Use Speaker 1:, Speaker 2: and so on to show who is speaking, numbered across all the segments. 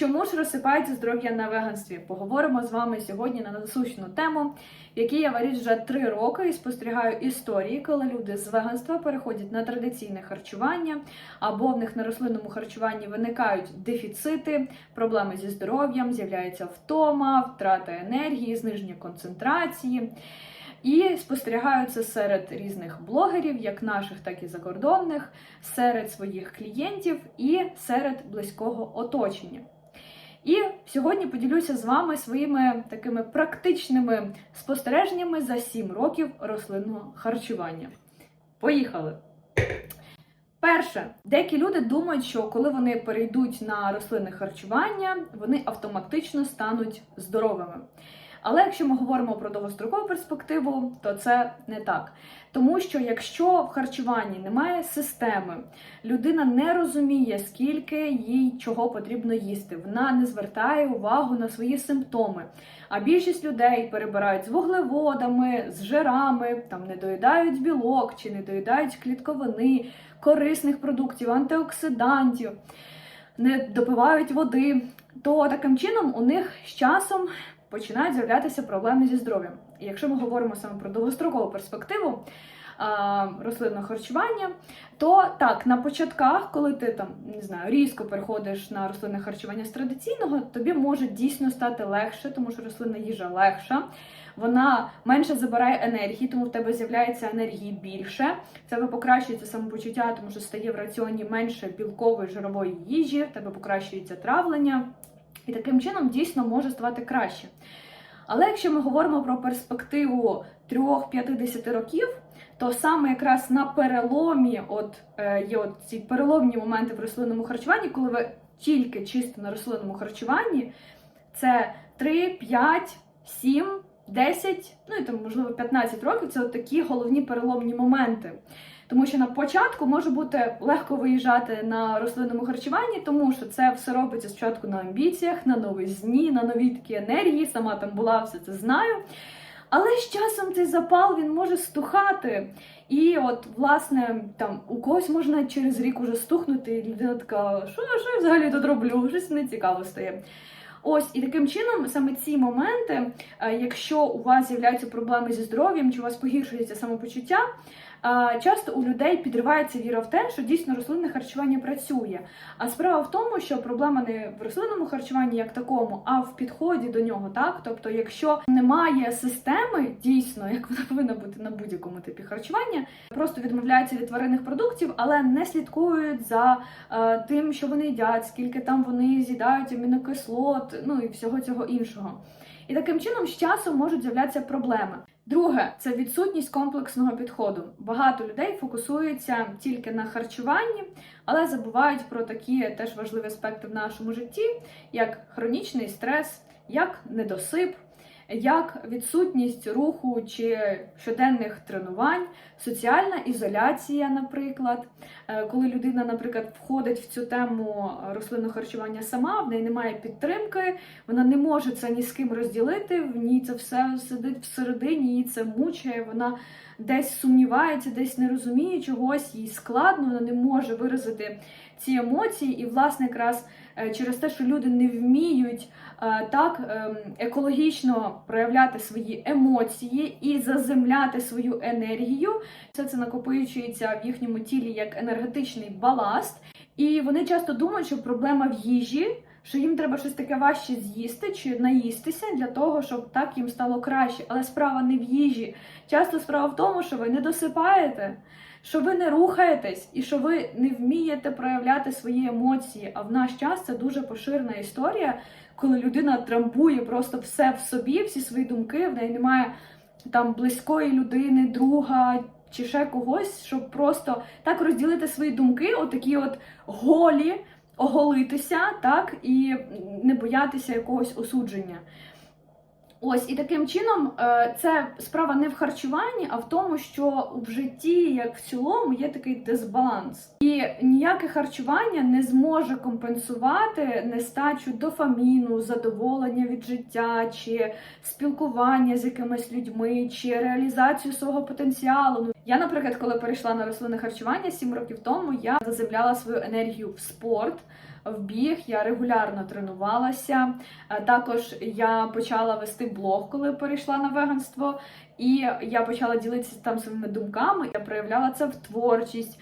Speaker 1: Чому ж розсипається здоров'я на веганстві? Поговоримо з вами сьогодні на насущну тему, в якій я варюсь вже три роки і спостерігаю історії, коли люди з веганства переходять на традиційне харчування, або в них на рослинному харчуванні виникають дефіцити, проблеми зі здоров'ям, з'являється втома, втрата енергії, зниження концентрації. І спостерігаються серед різних блогерів, як наших, так і закордонних, серед своїх клієнтів і серед близького оточення. І сьогодні поділюся з вами своїми такими практичними спостереженнями за 7 років рослинного харчування. Поїхали! Перше, деякі люди думають, що коли вони перейдуть на рослинне харчування, вони автоматично стануть здоровими. Але якщо ми говоримо про довгострокову перспективу, то це не так. Тому що якщо в харчуванні немає системи, людина не розуміє, скільки їй чого потрібно їсти, вона не звертає увагу на свої симптоми. А більшість людей перебирають з вуглеводами, з жирами, там не доїдають білок чи не доїдають клітковини, корисних продуктів, антиоксидантів, не допивають води, то таким чином у них з часом починають з'являтися проблеми зі здоров'ям. І якщо ми говоримо саме про довгострокову перспективу рослинного харчування, то так, на початках, коли ти там не знаю, різко переходиш на рослинне харчування з традиційного, тобі може дійсно стати легше, тому що рослинна їжа легша. Вона менше забирає енергії, тому в тебе з'являється енергії більше. В тебе покращується самопочуття, тому що стає в раціоні менше білкової жирової їжі, в тебе покращується травлення. І таким чином дійсно може ставати краще. Але якщо ми говоримо про перспективу 3-50 років, то саме якраз на переломі, от е, є от ці переломні моменти в рослинному харчуванні, коли ви тільки чисто на рослинному харчуванні, це 3, 5, 7, 10, ну і там, можливо, 15 років це от такі головні переломні моменти. Тому що на початку може бути легко виїжджати на рослинному харчуванні, тому що це все робиться спочатку на амбіціях, на новизні, на новій такі енергії. Сама там була, все це знаю. Але з часом цей запал він може стухати. І от, власне, там у когось можна через рік уже стухнути, і людина така, що, що я взагалі тут роблю? Щось не цікаво стає. Ось і таким чином, саме ці моменти, е, якщо у вас з'являються проблеми зі здоров'ям, чи у вас погіршується самопочуття, часто у людей підривається віра в те, що дійсно рослинне харчування працює. А справа в тому, що проблема не в рослинному харчуванні як такому, а в підході до нього. Так, тобто, якщо немає системи, дійсно, як вона повинна бути на будь-якому типі харчування, просто відмовляються від тваринних продуктів, але не слідкують за е, тим, що вони їдять, скільки там вони з'їдають амінокислот, ну і всього цього іншого. І таким чином з часом можуть з'являтися проблеми. Друге, це відсутність комплексного підходу. Багато людей фокусуються тільки на харчуванні, але забувають про такі теж важливі аспекти в нашому житті, як хронічний стрес, як недосип, як відсутність руху чи щоденних тренувань, соціальна ізоляція, наприклад, Е, коли людина, наприклад, входить в цю тему рослинного харчування сама, в неї немає підтримки, вона не може це ні з ким розділити, в ній це все сидить всередині, її це мучає, вона десь сумнівається, десь не розуміє чогось, їй складно, вона не може виразити ці емоції, і, власне, якраз через те, що люди не вміють е, так ем, екологічно проявляти свої емоції і заземляти свою енергію, все це накопичується в їхньому тілі як енергетичний баласт, і вони часто думають, що проблема в їжі. Що їм треба щось таке важче з'їсти чи наїстися для того, щоб так їм стало краще. Але справа не в їжі. Часто справа в тому, що ви не досипаєте, що ви не рухаєтесь і що ви не вмієте проявляти свої емоції. А в наш час це дуже поширена історія, коли людина трамбує просто все в собі, всі свої думки, в неї немає там близької людини, друга чи ще когось, щоб просто так розділити свої думки, отакі от голі, оголитися, так, і не боятися якогось осудження. Ось і таким чином е, це справа не в харчуванні, а в тому, що в житті, як в цілому, є такий дисбаланс, і ніяке харчування не зможе компенсувати нестачу дофаміну, задоволення від життя, чи спілкування з якимись людьми, чи реалізацію свого потенціалу. Я, наприклад, коли перейшла на рослинне харчування 7 років тому, я заземляла свою енергію в спорт. в біг, я регулярно тренувалася. Е, Також я почала вести блог, коли перейшла на веганство. І я почала ділитися там своїми думками. Я проявляла це в творчість.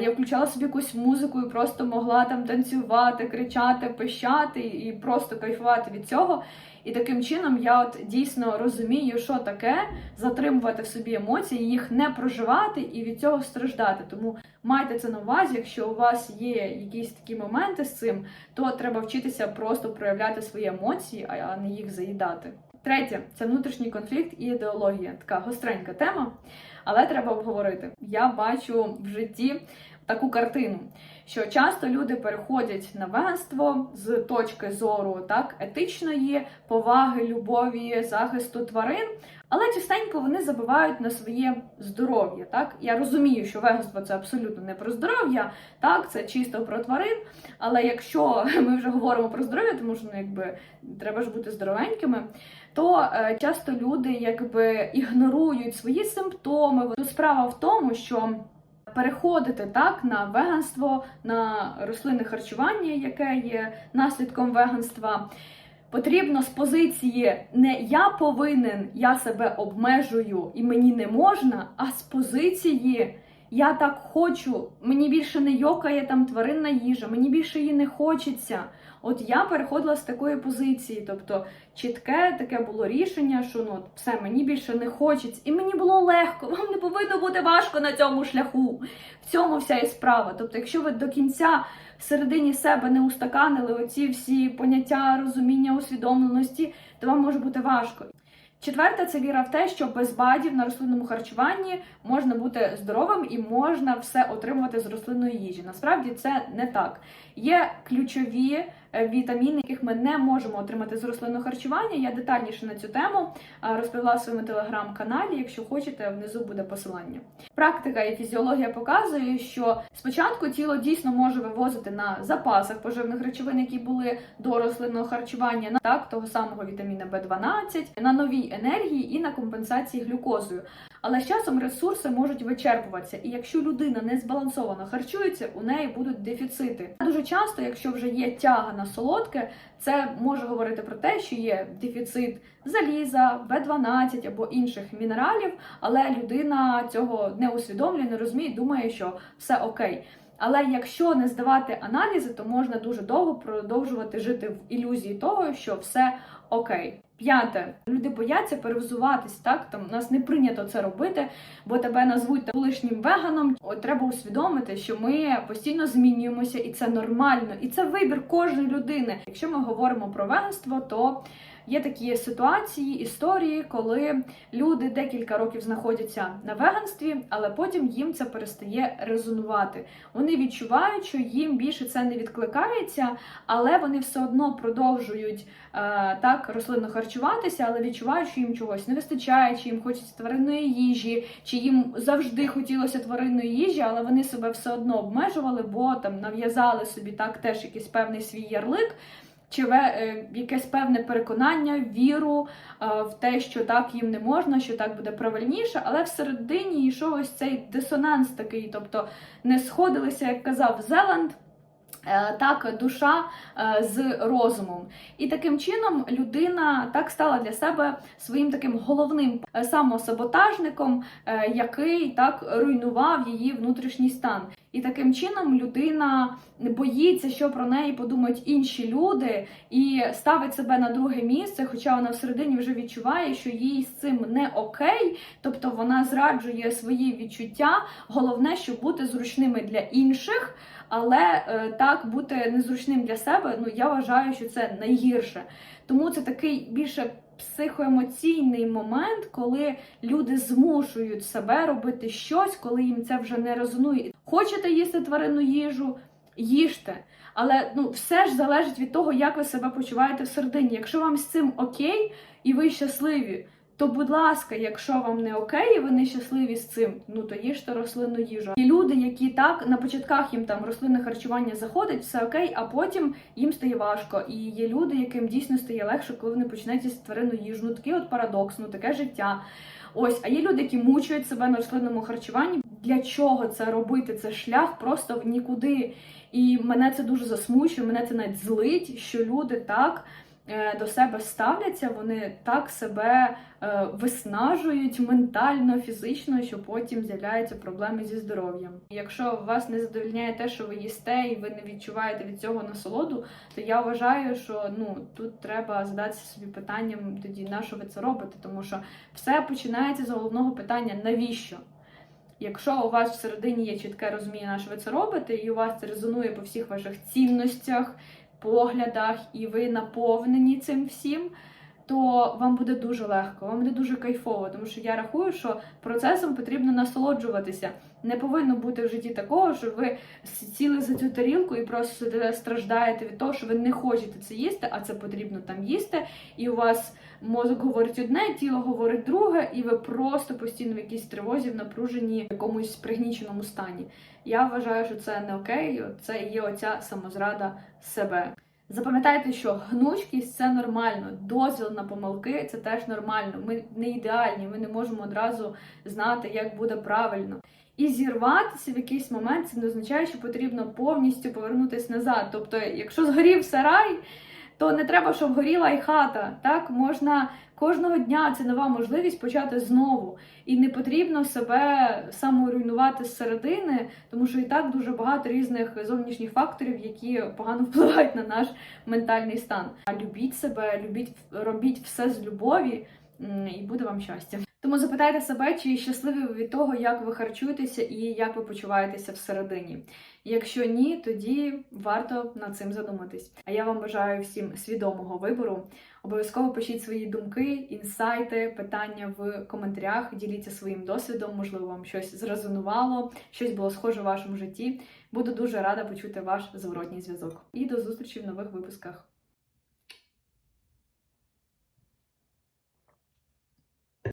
Speaker 1: Я включала собі якусь музику і просто могла там танцювати, кричати, пищати і просто кайфувати від цього. І таким чином я от дійсно розумію, що таке затримувати в собі емоції, їх не проживати і від цього страждати. Тому майте це на увазі, якщо у вас є якісь такі моменти з цим, то треба вчитися просто проявляти свої емоції, а не їх заїдати. Третє це внутрішній конфлікт і ідеологія. Така гостренька тема, але треба обговорити. Я бачу в житті таку картину, що часто люди переходять на веганство з точки зору так етичної поваги, любові, захисту тварин. Але частенько вони забувають на своє здоров'я. Так я розумію, що веганство це абсолютно не про здоров'я, так це чисто про тварин. Але якщо ми вже говоримо про здоров'я, тому що ну, якби треба ж бути здоровенькими, то е, часто люди якби ігнорують свої симптоми. Тут справа в тому, що переходити так на веганство, на рослинне харчування, яке є наслідком веганства. Потрібно з позиції не я повинен, я себе обмежую і мені не можна, а з позиції я так хочу, мені більше не йокає там тваринна їжа, мені більше її не хочеться. От я переходила з такої позиції, тобто чітке таке було рішення, що ну все мені більше не хочеться, і мені було легко. Вам не повинно бути важко на цьому шляху. В цьому вся і справа. Тобто, якщо ви до кінця всередині себе не устаканили оці всі поняття розуміння усвідомленості, то вам може бути важко. Четверте, це віра в те, що без БАДів на рослинному харчуванні можна бути здоровим і можна все отримувати з рослинної їжі. Насправді це не так. Є ключові вітаміни, яких ми не можемо отримати з рослинного харчування. Я детальніше на цю тему е, розповіла в своєму телеграм-каналі. Якщо хочете, внизу буде посилання. Практика і фізіологія показує, що спочатку тіло дійсно може вивозити на запасах поживних речовин, які були до рослинного харчування, на так того самого вітаміна В12, на новій енергії і на компенсації глюкозою. Але з часом ресурси можуть вичерпуватися, і якщо людина не збалансовано харчується, у неї будуть дефіцити. Дуже часто, якщо вже є тяга на солодке, це може говорити про те, що є дефіцит заліза, В12 або інших мінералів, але людина цього не усвідомлює, не розуміє, думає, що все окей. Але якщо не здавати аналізи, то можна дуже довго продовжувати жити в ілюзії того, що все окей. П'яте, люди бояться перевзуватись, так там нас не прийнято це робити, бо тебе назвуть там колишнім веганом. От треба усвідомити, що ми постійно змінюємося, і це нормально, і це вибір кожної людини. Якщо ми говоримо про веганство, то Є такі ситуації, історії, коли люди декілька років знаходяться на веганстві, але потім їм це перестає резонувати. Вони відчувають, що їм більше це не відкликається, але вони все одно продовжують е, так рослинно харчуватися, але відчувають, що їм чогось не вистачає, чи їм хочеться тваринної їжі, чи їм завжди хотілося тваринної їжі, але вони себе все одно обмежували, бо там нав'язали собі так теж якийсь певний свій ярлик чи е, якесь певне переконання, віру е, в те, що так їм не можна, що так буде правильніше, але всередині йшов ось цей дисонанс такий, тобто не сходилися, як казав Зеланд. Е, так, душа з розумом. І таким чином людина так стала для себе своїм таким головним самосаботажником, який так руйнував її внутрішній стан. І таким чином людина боїться, що про неї подумають інші люди, і ставить себе на друге місце, хоча вона всередині вже відчуває, що їй з цим не окей, тобто вона зраджує свої відчуття. Головне, щоб бути зручними для інших, але е, так бути незручним для себе. Ну я вважаю, що це найгірше. Тому це такий більше психоемоційний момент, коли люди змушують себе робити щось, коли їм це вже не резонує. Хочете їсти тваринну їжу, їжте. Але ну, все ж залежить від того, як ви себе почуваєте всередині. Якщо вам з цим окей і ви щасливі, То, будь ласка, якщо вам не окей, і ви не щасливі з цим, ну то їжте рослинну їжу. І люди, які так на початках їм там рослинне харчування заходить, все окей, а потім їм стає важко. І є люди, яким дійсно стає легше, коли вони починають їсти тваринну їжу. Ну такий от парадокс, ну таке життя. Ось, а є люди, які мучують себе на рослинному харчуванні. Для чого це робити? Це шлях просто в нікуди. І мене це дуже засмучує, мене це навіть злить, що люди так до себе ставляться, вони так себе е, виснажують ментально, фізично, що потім з'являються проблеми зі здоров'ям. Якщо вас не задовольняє те, що ви їсте, і ви не відчуваєте від цього насолоду, то я вважаю, що ну тут треба задатися собі питанням тоді, на що ви це робите, тому що все починається з головного питання навіщо? Якщо у вас всередині є чітке розуміння, що ви це робите, і у вас це резонує по всіх ваших цінностях, поглядах, і ви наповнені цим всім, то вам буде дуже легко, вам буде дуже кайфово, тому що я рахую, що процесом потрібно насолоджуватися. Не повинно бути в житті такого, що ви сіли за цю тарілку і просто страждаєте від того, що ви не хочете це їсти, а це потрібно там їсти, і у вас мозок говорить одне, тіло говорить друге, і ви просто постійно в якійсь тривозі, в напруженні, в якомусь пригніченому стані. Я вважаю, що це не окей, це є оця самозрада себе. Запам'ятайте, що гнучкість це нормально, дозвіл на помилки це теж нормально. Ми не ідеальні, ми не можемо одразу знати, як буде правильно. І зірватися в якийсь момент це не означає, що потрібно повністю повернутися назад. Тобто, якщо згорів сарай, то не треба, щоб горіла і хата. Так можна кожного дня це нова можливість почати знову. І не потрібно себе саморуйнувати з середини, тому що і так дуже багато різних зовнішніх факторів, які погано впливають на наш ментальний стан. А любіть себе, любіть, робіть все з любові, і буде вам щастя. Тому запитайте себе, чи щасливі ви від того, як ви харчуєтеся і як ви почуваєтеся всередині. Якщо ні, тоді варто над цим задуматись. А я вам бажаю всім свідомого вибору. Обов'язково пишіть свої думки, інсайти, питання в коментарях. Діліться своїм досвідом, можливо, вам щось зрезонувало, щось було схоже в вашому житті. Буду дуже рада почути ваш зворотній зв'язок. І до зустрічі в нових випусках.